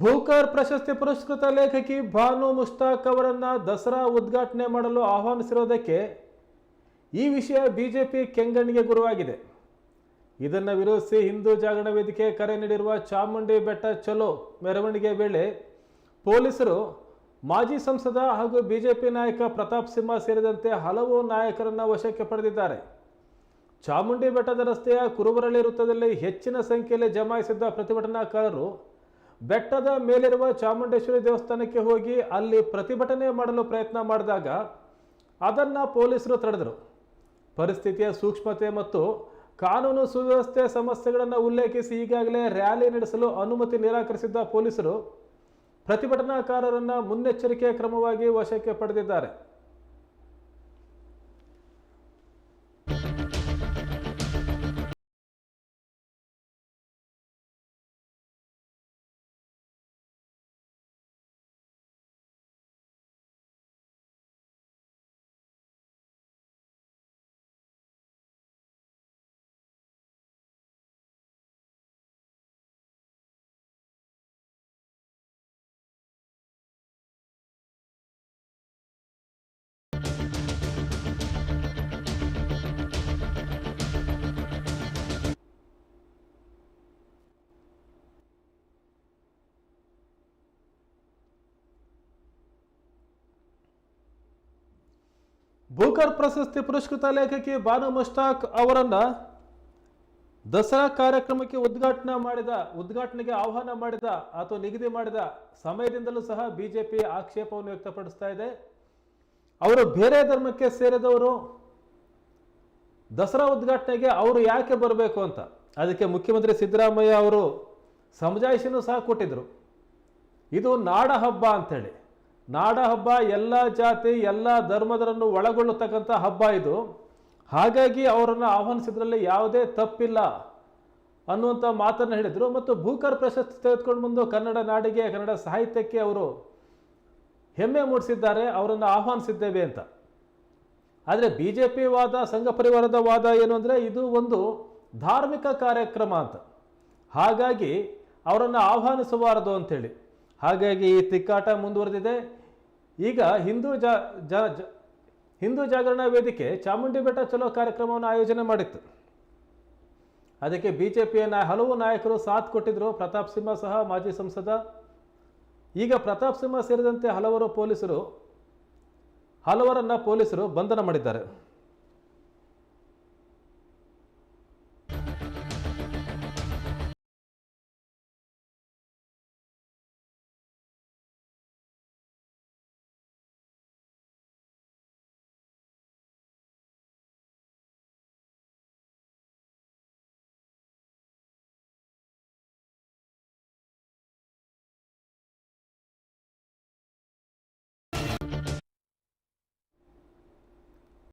ಭೂಕರ್ ಪ್ರಶಸ್ತಿ ಪುರಸ್ಕೃತ ಲೇಖಕಿ ಭಾನು ಮುಷ್ತಾಕ್ ಅವರನ್ನ ದಸರಾ ಉದ್ಘಾಟನೆ ಮಾಡಲು ಆಹ್ವಾನಿಸಿರೋದಕ್ಕೆ ಈ ವಿಷಯ ಬಿಜೆಪಿ ಕೆಂಗಣ್ಣಿಗೆ ಗುರುವಾಗಿದೆ. ಇದನ್ನು ವಿರೋಧಿಸಿ ಹಿಂದೂ ಜಾಗರಣ ವೇದಿಕೆ ಕರೆ ನೀಡಿರುವ ಚಾಮುಂಡಿ ಬೆಟ್ಟ ಚಲೋ ಮೆರವಣಿಗೆ ವೇಳೆ ಪೊಲೀಸರು ಮಾಜಿ ಸಂಸದ ಹಾಗೂ ಬಿಜೆಪಿ ನಾಯಕ ಪ್ರತಾಪ್ ಸಿಂಹ ಸೇರಿದಂತೆ ಹಲವು ನಾಯಕರನ್ನು ವಶಕ್ಕೆ ಪಡೆದಿದ್ದಾರೆ. ಚಾಮುಂಡಿ ಬೆಟ್ಟದ ರಸ್ತೆಯ ಕುರುಬರಳ್ಳಿ ವೃತ್ತದಲ್ಲಿ ಹೆಚ್ಚಿನ ಸಂಖ್ಯೆಯಲ್ಲಿ ಜಮಾಯಿಸಿದ್ದ ಪ್ರತಿಭಟನಾಕಾರರು ಬೆಟ್ಟದ ಮೇಲಿರುವ ಚಾಮುಂಡೇಶ್ವರಿ ದೇವಸ್ಥಾನಕ್ಕೆ ಹೋಗಿ ಅಲ್ಲಿ ಪ್ರತಿಭಟನೆ ಮಾಡಲು ಪ್ರಯತ್ನ ಮಾಡಿದಾಗ ಅದನ್ನು ಪೊಲೀಸರು ತಡೆದರು. ಪರಿಸ್ಥಿತಿಯ ಸೂಕ್ಷ್ಮತೆ ಮತ್ತು ಕಾನೂನು ಸುವ್ಯವಸ್ಥೆ ಸಮಸ್ಯೆಗಳನ್ನು ಉಲ್ಲೇಖಿಸಿ ಈಗಾಗಲೇ ರ್ಯಾಲಿ ನಡೆಸಲು ಅನುಮತಿ ನಿರಾಕರಿಸಿದ್ದ ಪೊಲೀಸರು ಪ್ರತಿಭಟನಾಕಾರರನ್ನು ಮುನ್ನೆಚ್ಚರಿಕೆ ಕ್ರಮವಾಗಿ ವಶಕ್ಕೆ ಪಡೆದಿದ್ದಾರೆ. ಬೂಕರ್ ಪ್ರಶಸ್ತಿ ಪುರಸ್ಕೃತ ಲೇಖಕಿ ಬಾನು ಮುಷ್ತಾಕ್ ಅವರನ್ನ ದಸರಾ ಕಾರ್ಯಕ್ರಮಕ್ಕೆ ಉದ್ಘಾಟನೆ ಮಾಡಿದ, ಉದ್ಘಾಟನೆಗೆ ಆಹ್ವಾನ ಮಾಡಿದ ಅಥವಾ ನಿಗದಿ ಮಾಡಿದ ಸಮಯದಿಂದಲೂ ಸಹ ಬಿಜೆಪಿ ಆಕ್ಷೇಪವನ್ನು ವ್ಯಕ್ತಪಡಿಸ್ತಾ ಇದೆ. ಅವರು ಬೇರೆ ಧರ್ಮಕ್ಕೆ ಸೇರಿದವರು, ದಸರಾ ಉದ್ಘಾಟನೆಗೆ ಅವರು ಯಾಕೆ ಬರಬೇಕು ಅಂತ. ಅದಕ್ಕೆ ಮುಖ್ಯಮಂತ್ರಿ ಸಿದ್ದರಾಮಯ್ಯ ಅವರು ಸಮಜಾಯಿಷಿನೂ ಸಹ ಕೊಟ್ಟಿದ್ದರು ಇದು ನಾಡ ಹಬ್ಬ ಅಂಥೇಳಿ. ನಾಡ ಹಬ್ಬ ಎಲ್ಲ ಜಾತಿ, ಎಲ್ಲ ಧರ್ಮದರನ್ನು ಒಳಗೊಳ್ಳತಕ್ಕಂಥ ಹಬ್ಬ ಇದು. ಹಾಗಾಗಿ ಅವರನ್ನು ಆಹ್ವಾನಿಸಿದ್ರಲ್ಲಿ ಯಾವುದೇ ತಪ್ಪಿಲ್ಲ ಅನ್ನುವಂಥ ಮಾತನ್ನು ಹೇಳಿದರು. ಮತ್ತು ಭೂಕರ್ ಪ್ರಶಸ್ತಿ ತೆಗೆದುಕೊಂಡು ಬಂದು ಕನ್ನಡ ನಾಡಿಗೆ, ಕನ್ನಡ ಸಾಹಿತ್ಯಕ್ಕೆ ಅವರು ಹೆಮ್ಮೆ ಮೂಡಿಸಿದ್ದಾರೆ, ಅವರನ್ನು ಆಹ್ವಾನಿಸಿದ್ದೇವೆ ಅಂತ. ಆದರೆ ಬಿ ಜೆ ಪಿ ವಾದ, ಸಂಘ ಪರಿವಾರದ ವಾದ ಏನು ಅಂದರೆ ಇದು ಒಂದು ಧಾರ್ಮಿಕ ಕಾರ್ಯಕ್ರಮ ಅಂತ. ಹಾಗಾಗಿ ಅವರನ್ನು ಆಹ್ವಾನಿಸಬಾರದು ಅಂಥೇಳಿ ಹಾಗಾಗಿ ಈ ತಿಕ್ಕಾಟ ಮುಂದುವರೆದಿದೆ. ಈಗ ಹಿಂದೂ ಜಾ, ಜ ಹಿಂದೂ ಜಾಗರಣ ವೇದಿಕೆ ಚಾಮುಂಡಿ ಬೆಟ್ಟ ಚಲೋ ಕಾರ್ಯಕ್ರಮವನ್ನು ಆಯೋಜನೆ ಮಾಡಿತ್ತು. ಅದಕ್ಕೆ ಬಿ ಜೆ ಹಲವು ನಾಯಕರು ಸಾಥ್ ಕೊಟ್ಟಿದ್ದರು ಪ್ರತಾಪ್ ಸಿಂಹ ಸಹ ಮಾಜಿ ಸಂಸದ. ಈಗ ಪ್ರತಾಪ್ ಸಿಂಹ ಸೇರಿದಂತೆ ಹಲವರು ಪೊಲೀಸರು, ಹಲವರನ್ನ ಪೊಲೀಸರು ಬಂಧನ ಮಾಡಿದ್ದಾರೆ.